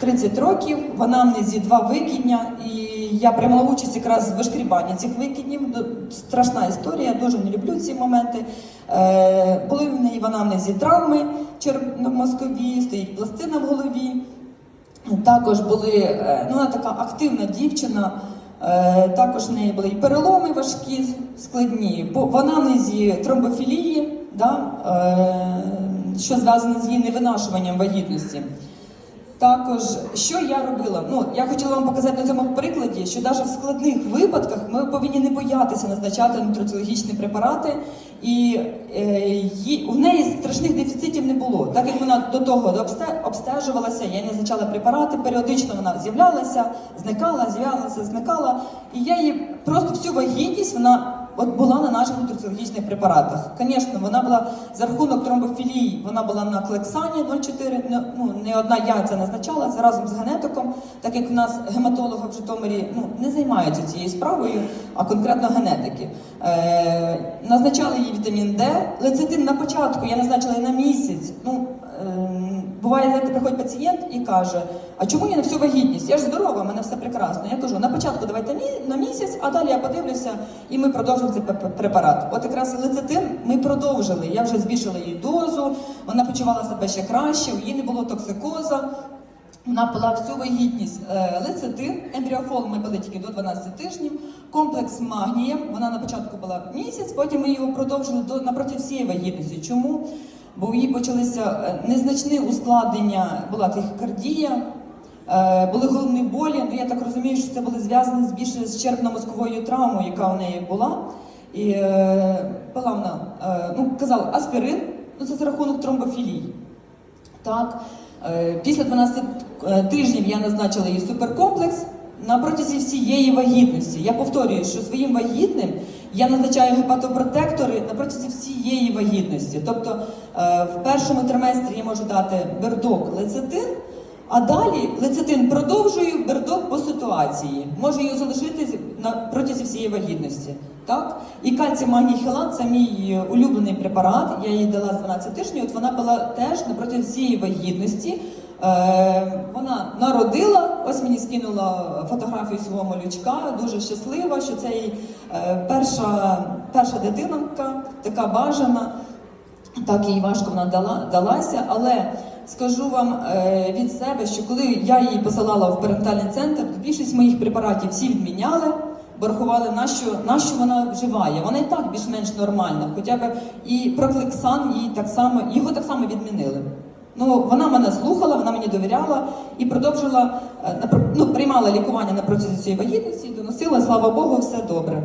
30 років, в анамнезі два викидня, і я приймала участь якраз в вишкрібанні цих викиднів. Страшна історія, дуже не люблю ці моменти. Е, були в неї в анамнезі травми черепно-мозкові, стоїть пластина в голові. Також були, е, ну вона така активна дівчина. е, Також в неї були і переломи важкі, складні. В анамнезі тромбофілії, да, що зв'язане з її невинашуванням вагітності. Також, що я робила? Ну, я хотіла вам показати на цьому прикладі, що навіть в складних випадках ми повинні не боятися назначати нутриціологічні препарати, і е, у неї страшних дефіцитів не було. Так як вона до того обстежувалася, я їй назначала препарати, періодично вона з'являлася, зникала, з'являлася, зникала. І я її просто всю вагітність вона от була на наших нутриціологічних препаратах. Звісно, вона була за рахунок тромбофілії, вона була на клексані 0,4, не- ну, не одна яйця назначалася разом з генетиком, так як у нас гематологи в Житомирі ну, не займаються цією справою, а конкретно генетики. Е, назначали їй вітамін Д. Лецитин на початку я назначила їй на місяць. Ну, е, буває, знаєте, приходить пацієнт і каже: а чому я на всю вагітність? Я ж здорова, мене все прекрасно. Я кажу, на початку давайте на місяць, а далі я подивлюся і ми продовжимо цей препарат. От якраз лецитин ми продовжили. Я вже збільшила їй дозу, вона почувала себе ще краще, у її не було токсикоза. Вона пила всю вагітність Е, лецитин, ембріофол ми пили тільки до 12 тижнів, комплекс магнієм. Вона на початку була місяць, потім ми його продовжили до напроти всієї вагітності. Чому? Бо у її почалися е, незначні ускладнення, була тахікардія, е, були головні болі. Ну я так розумію, що це були зв'язані більше з черепно-мозковою травмою, яка у неї була. І пила вона, ну казала, аспирин, ну це за рахунок тромбофілії. Так, після 12 е, тижнів я назначила їй суперкомплекс на протязі всієї вагітності. Я повторюю, що своїм вагітним я назначаю гепатопротектори на протязі всієї вагітності. Тобто е, в першому триместрі я можу дати бердок лецитин, а далі лецитин продовжую бердок по ситуації. Можу її залишити протязі всієї вагітності. Так? І кальцій магній хелат це мій е, улюблений препарат. Я їй дала з 12 тижнів. От вона була теж протязі всієї вагітності. Е, вона народила, ось мені скинула фотографію свого малючка, дуже щаслива, що це їй е, перша, перша дитинка, така бажана. Так їй важко вона дала, далася, але скажу вам е, від себе, що коли я її посилала в перинатальний центр, то більшість моїх препаратів всі відміняли, бо рахували, на що, на що вона вживає. Вона і так більш-менш нормальна. Хоча б і прокликсан їй так само, його так само відмінили. Ну, вона мене слухала, вона мені довіряла і продовжила е, ну, приймала лікування на протязі цієї вагітності, і доносила, слава Богу, все добре.